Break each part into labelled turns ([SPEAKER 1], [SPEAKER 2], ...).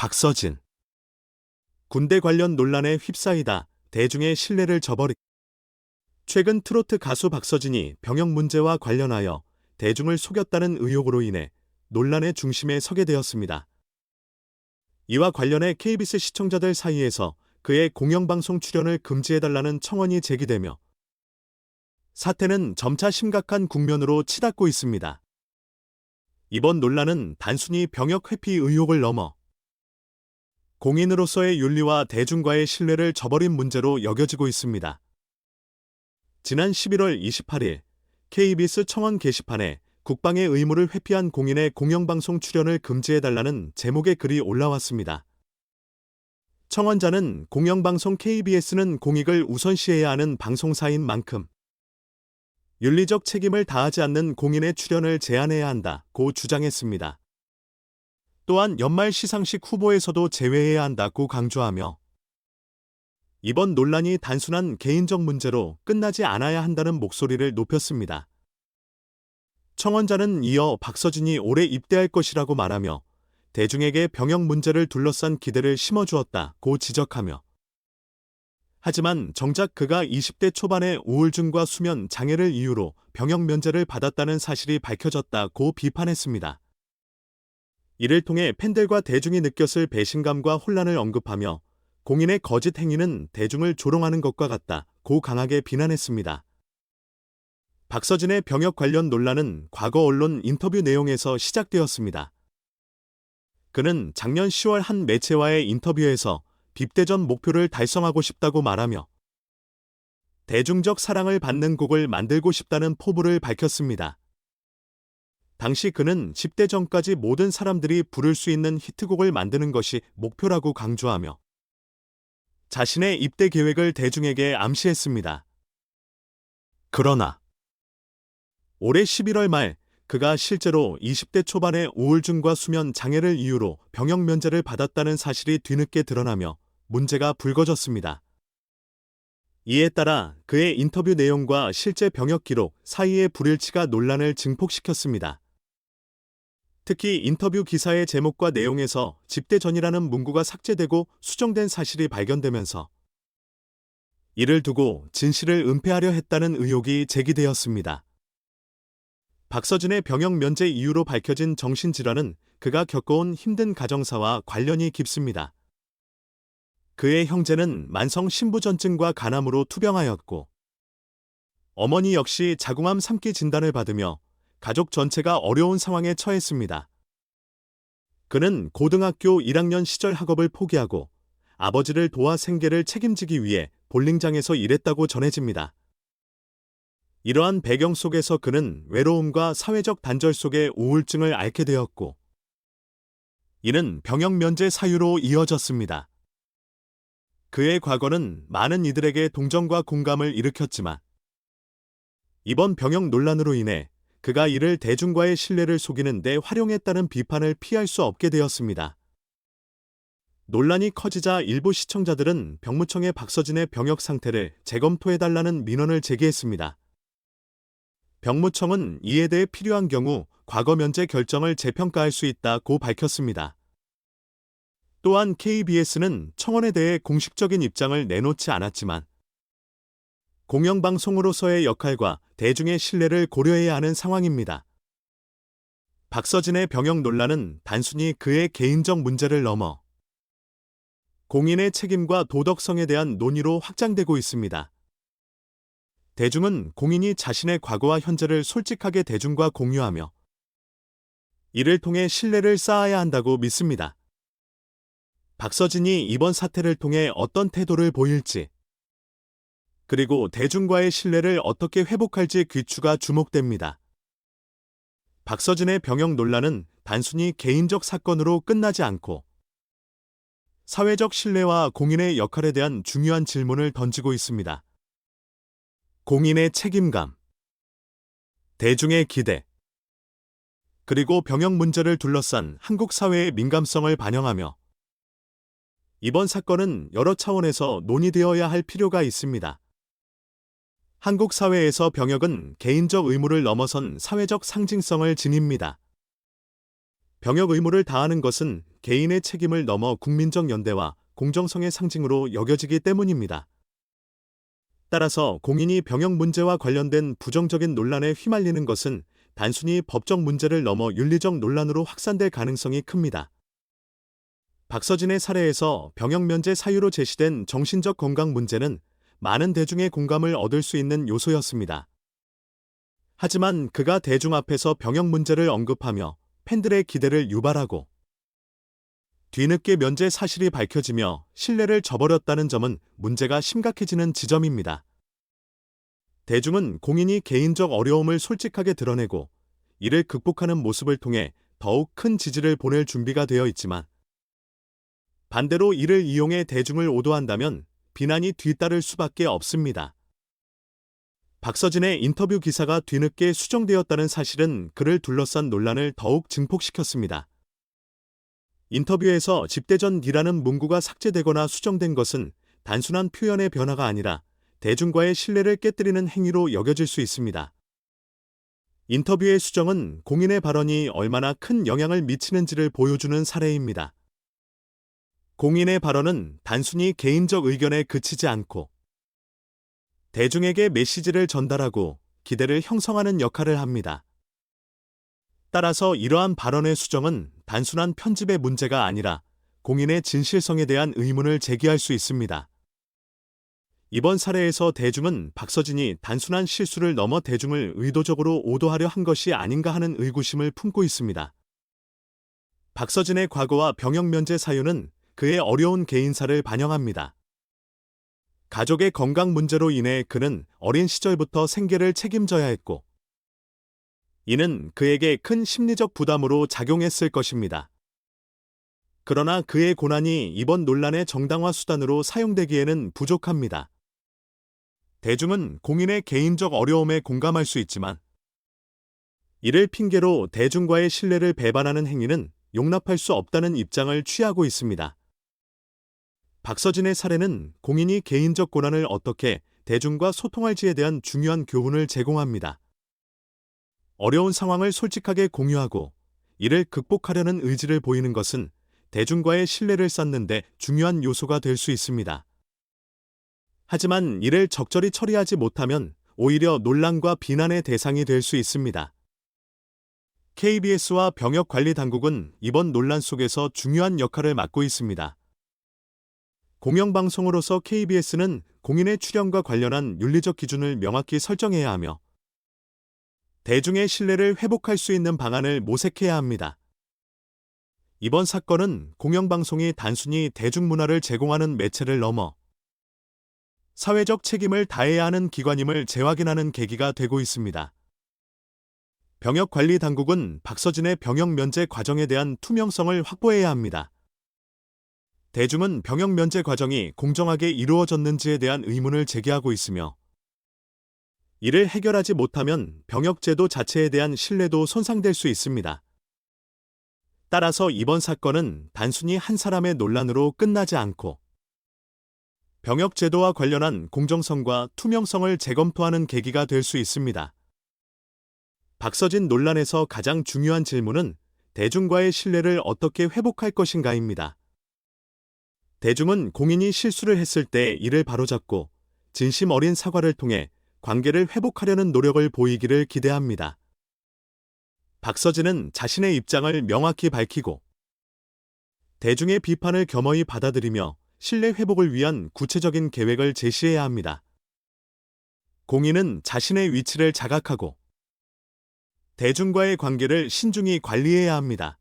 [SPEAKER 1] 박서진. 군대 관련 논란에 휩싸이다 대중의 신뢰를 저버리. 최근 트로트 가수 박서진이 병역 문제와 관련하여 대중을 속였다는 의혹으로 인해 논란의 중심에 서게 되었습니다. 이와 관련해 KBS 시청자들 사이에서 그의 공영방송 출연을 금지해달라는 청원이 제기되며 사태는 점차 심각한 국면으로 치닫고 있습니다. 이번 논란은 단순히 병역 회피 의혹을 넘어 공인으로서의 윤리와 대중과의 신뢰를 저버린 문제로 여겨지고 있습니다. 지난 11월 28일 KBS 청원 게시판에 국방의 의무를 회피한 공인의 공영방송 출연을 금지해달라는 제목의 글이 올라왔습니다. 청원자는 공영방송 KBS는 공익을 우선시해야 하는 방송사인 만큼 윤리적 책임을 다하지 않는 공인의 출연을 제한해야 한다고 주장했습니다. 또한 연말 시상식 후보에서도 제외해야 한다고 강조하며 이번 논란이 단순한 개인적 문제로 끝나지 않아야 한다는 목소리를 높였습니다. 청원자는 이어 박서진이 올해 입대할 것이라고 말하며 대중에게 병역 문제를 둘러싼 기대를 심어주었다고 지적하며 하지만 정작 그가 20대 초반에 우울증과 수면 장애를 이유로 병역 면제를 받았다는 사실이 밝혀졌다고 비판했습니다. 이를 통해 팬들과 대중이 느꼈을 배신감과 혼란을 언급하며 공인의 거짓 행위는 대중을 조롱하는 것과 같다 고 강하게 비난했습니다. 박서진의 병역 관련 논란은 과거 언론 인터뷰 내용에서 시작되었습니다. 그는 작년 10월 한 매체와의 인터뷰에서 빕대전 목표를 달성하고 싶다고 말하며 대중적 사랑을 받는 곡을 만들고 싶다는 포부를 밝혔습니다. 당시 그는 10대 전까지 모든 사람들이 부를 수 있는 히트곡을 만드는 것이 목표라고 강조하며 자신의 입대 계획을 대중에게 암시했습니다. 그러나 올해 11월 말 그가 실제로 20대 초반의 우울증과 수면 장애를 이유로 병역 면제를 받았다는 사실이 뒤늦게 드러나며 문제가 불거졌습니다. 이에 따라 그의 인터뷰 내용과 실제 병역 기록 사이의 불일치가 논란을 증폭시켰습니다. 특히 인터뷰 기사의 제목과 내용에서 집대 전이라는 문구가 삭제되고 수정된 사실이 발견되면서 이를 두고 진실을 은폐하려 했다는 의혹이 제기되었습니다. 박서진의 병역 면제 이유로 밝혀진 정신질환은 그가 겪어온 힘든 가정사와 관련이 깊습니다. 그의 형제는 만성 신부전증과 간암으로 투병하였고 어머니 역시 자궁암 3기 진단을 받으며 가족 전체가 어려운 상황에 처했습니다. 그는 고등학교 1학년 시절 학업을 포기하고 아버지를 도와 생계를 책임지기 위해 볼링장에서 일했다고 전해집니다. 이러한 배경 속에서 그는 외로움과 사회적 단절 속의 우울증을 앓게 되었고, 이는 병역 면제 사유로 이어졌습니다. 그의 과거는 많은 이들에게 동정과 공감을 일으켰지만, 이번 병역 논란으로 인해 그가 이를 대중과의 신뢰를 속이는 데 활용했다는 비판을 피할 수 없게 되었습니다. 논란이 커지자 일부 시청자들은 병무청에 박서진의 병역 상태를 재검토해달라는 민원을 제기했습니다. 병무청은 이에 대해 필요한 경우 과거 면제 결정을 재평가할 수 있다고 밝혔습니다. 또한 KBS는 청원에 대해 공식적인 입장을 내놓지 않았지만 공영방송으로서의 역할과 대중의 신뢰를 고려해야 하는 상황입니다. 박서진의 병역 논란은 단순히 그의 개인적 문제를 넘어 공인의 책임과 도덕성에 대한 논의로 확장되고 있습니다. 대중은 공인이 자신의 과거와 현재를 솔직하게 대중과 공유하며 이를 통해 신뢰를 쌓아야 한다고 믿습니다. 박서진이 이번 사태를 통해 어떤 태도를 보일지 그리고 대중과의 신뢰를 어떻게 회복할지 귀추가 주목됩니다. 박서진의 병역 논란은 단순히 개인적 사건으로 끝나지 않고 사회적 신뢰와 공인의 역할에 대한 중요한 질문을 던지고 있습니다. 공인의 책임감, 대중의 기대, 그리고 병역 문제를 둘러싼 한국 사회의 민감성을 반영하며 이번 사건은 여러 차원에서 논의되어야 할 필요가 있습니다. 한국 사회에서 병역은 개인적 의무를 넘어선 사회적 상징성을 지닙니다. 병역 의무를 다하는 것은 개인의 책임을 넘어 국민적 연대와 공정성의 상징으로 여겨지기 때문입니다. 따라서 공인이 병역 문제와 관련된 부정적인 논란에 휘말리는 것은 단순히 법적 문제를 넘어 윤리적 논란으로 확산될 가능성이 큽니다. 박서진의 사례에서 병역 면제 사유로 제시된 정신적 건강 문제는 많은 대중의 공감을 얻을 수 있는 요소였습니다. 하지만 그가 대중 앞에서 병역 문제를 언급하며 팬들의 기대를 유발하고 뒤늦게 면제 사실이 밝혀지며 신뢰를 저버렸다는 점은 문제가 심각해지는 지점입니다. 대중은 공인이 개인적 어려움을 솔직하게 드러내고 이를 극복하는 모습을 통해 더욱 큰 지지를 보낼 준비가 되어 있지만 반대로 이를 이용해 대중을 오도한다면 비난이 뒤따를 수밖에 없습니다. 박서진의 인터뷰 기사가 뒤늦게 수정되었다는 사실은 그를 둘러싼 논란을 더욱 증폭시켰습니다. 인터뷰에서 집대전이라는 문구가 삭제되거나 수정된 것은 단순한 표현의 변화가 아니라 대중과의 신뢰를 깨뜨리는 행위로 여겨질 수 있습니다. 인터뷰의 수정은 공인의 발언이 얼마나 큰 영향을 미치는지를 보여주는 사례입니다. 공인의 발언은 단순히 개인적 의견에 그치지 않고 대중에게 메시지를 전달하고 기대를 형성하는 역할을 합니다. 따라서 이러한 발언의 수정은 단순한 편집의 문제가 아니라 공인의 진실성에 대한 의문을 제기할 수 있습니다. 이번 사례에서 대중은 박서진이 단순한 실수를 넘어 대중을 의도적으로 오도하려 한 것이 아닌가 하는 의구심을 품고 있습니다. 박서진의 과거와 병역 면제 사유는 그의 어려운 개인사를 반영합니다. 가족의 건강 문제로 인해 그는 어린 시절부터 생계를 책임져야 했고, 이는 그에게 큰 심리적 부담으로 작용했을 것입니다. 그러나 그의 고난이 이번 논란의 정당화 수단으로 사용되기에는 부족합니다. 대중은 공인의 개인적 어려움에 공감할 수 있지만, 이를 핑계로 대중과의 신뢰를 배반하는 행위는 용납할 수 없다는 입장을 취하고 있습니다. 박서진의 사례는 공인이 개인적 고난을 어떻게 대중과 소통할지에 대한 중요한 교훈을 제공합니다. 어려운 상황을 솔직하게 공유하고 이를 극복하려는 의지를 보이는 것은 대중과의 신뢰를 쌓는데 중요한 요소가 될 수 있습니다. 하지만 이를 적절히 처리하지 못하면 오히려 논란과 비난의 대상이 될 수 있습니다. KBS와 병역관리당국은 이번 논란 속에서 중요한 역할을 맡고 있습니다. 공영방송으로서 KBS는 공인의 출연과 관련한 윤리적 기준을 명확히 설정해야 하며 대중의 신뢰를 회복할 수 있는 방안을 모색해야 합니다. 이번 사건은 공영방송이 단순히 대중문화를 제공하는 매체를 넘어 사회적 책임을 다해야 하는 기관임을 재확인하는 계기가 되고 있습니다. 병역관리당국은 박서진의 병역 면제 과정에 대한 투명성을 확보해야 합니다. 대중은 병역 면제 과정이 공정하게 이루어졌는지에 대한 의문을 제기하고 있으며 이를 해결하지 못하면 병역제도 자체에 대한 신뢰도 손상될 수 있습니다. 따라서 이번 사건은 단순히 한 사람의 논란으로 끝나지 않고 병역제도와 관련한 공정성과 투명성을 재검토하는 계기가 될 수 있습니다. 박서진 논란에서 가장 중요한 질문은 대중과의 신뢰를 어떻게 회복할 것인가입니다. 대중은 공인이 실수를 했을 때 이를 바로잡고 진심 어린 사과를 통해 관계를 회복하려는 노력을 보이기를 기대합니다. 박서진은 자신의 입장을 명확히 밝히고 대중의 비판을 겸허히 받아들이며 신뢰 회복을 위한 구체적인 계획을 제시해야 합니다. 공인은 자신의 위치를 자각하고 대중과의 관계를 신중히 관리해야 합니다.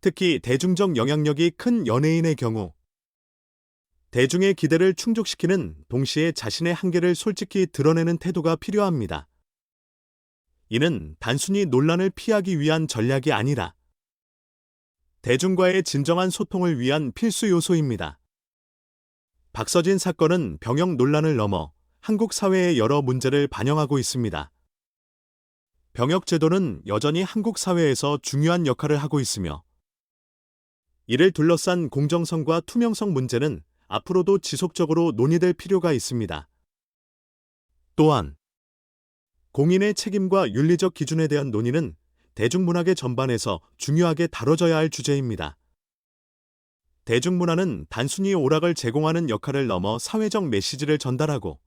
[SPEAKER 1] 특히 대중적 영향력이 큰 연예인의 경우 대중의 기대를 충족시키는 동시에 자신의 한계를 솔직히 드러내는 태도가 필요합니다. 이는 단순히 논란을 피하기 위한 전략이 아니라 대중과의 진정한 소통을 위한 필수 요소입니다. 박서진 사건은 병역 논란을 넘어 한국 사회의 여러 문제를 반영하고 있습니다. 병역 제도는 여전히 한국 사회에서 중요한 역할을 하고 있으며 이를 둘러싼 공정성과 투명성 문제는 앞으로도 지속적으로 논의될 필요가 있습니다. 또한 공인의 책임과 윤리적 기준에 대한 논의는 대중문학의 전반에서 중요하게 다뤄져야 할 주제입니다. 대중문화는 단순히 오락을 제공하는 역할을 넘어 사회적 메시지를 전달하고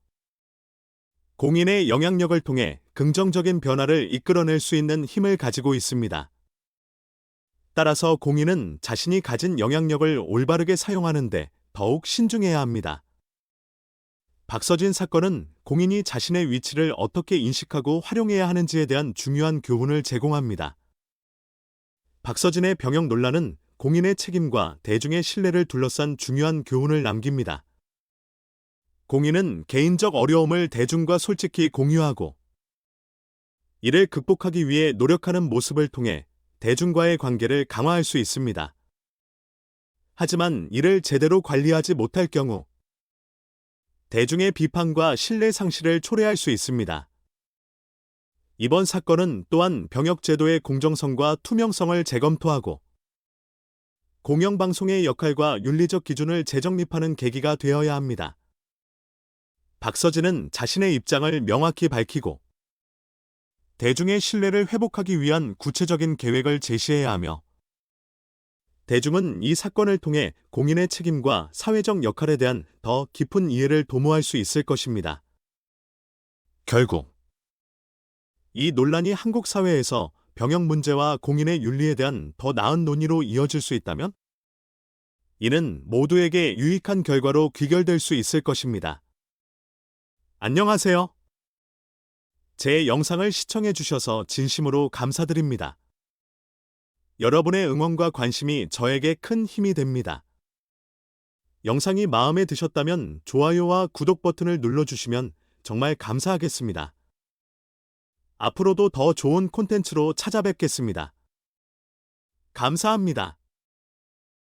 [SPEAKER 1] 공인의 영향력을 통해 긍정적인 변화를 이끌어낼 수 있는 힘을 가지고 있습니다. 따라서 공인은 자신이 가진 영향력을 올바르게 사용하는데 더욱 신중해야 합니다. 박서진 사건은 공인이 자신의 위치를 어떻게 인식하고 활용해야 하는지에 대한 중요한 교훈을 제공합니다. 박서진의 병역 논란은 공인의 책임과 대중의 신뢰를 둘러싼 중요한 교훈을 남깁니다. 공인은 개인적 어려움을 대중과 솔직히 공유하고 이를 극복하기 위해 노력하는 모습을 통해 대중과의 관계를 강화할 수 있습니다. 하지만 이를 제대로 관리하지 못할 경우 대중의 비판과 신뢰 상실을 초래할 수 있습니다. 이번 사건은 또한 병역제도의 공정성과 투명성을 재검토하고 공영방송의 역할과 윤리적 기준을 재정립하는 계기가 되어야 합니다. 박서진은 자신의 입장을 명확히 밝히고 대중의 신뢰를 회복하기 위한 구체적인 계획을 제시해야 하며 대중은 이 사건을 통해 공인의 책임과 사회적 역할에 대한 더 깊은 이해를 도모할 수 있을 것입니다. 결국 이 논란이 한국 사회에서 병역 문제와 공인의 윤리에 대한 더 나은 논의로 이어질 수 있다면 이는 모두에게 유익한 결과로 귀결될 수 있을 것입니다. 안녕하세요. 제 영상을 시청해 주셔서 진심으로 감사드립니다. 여러분의 응원과 관심이 저에게 큰 힘이 됩니다. 영상이 마음에 드셨다면 좋아요와 구독 버튼을 눌러주시면 정말 감사하겠습니다. 앞으로도 더 좋은 콘텐츠로 찾아뵙겠습니다. 감사합니다.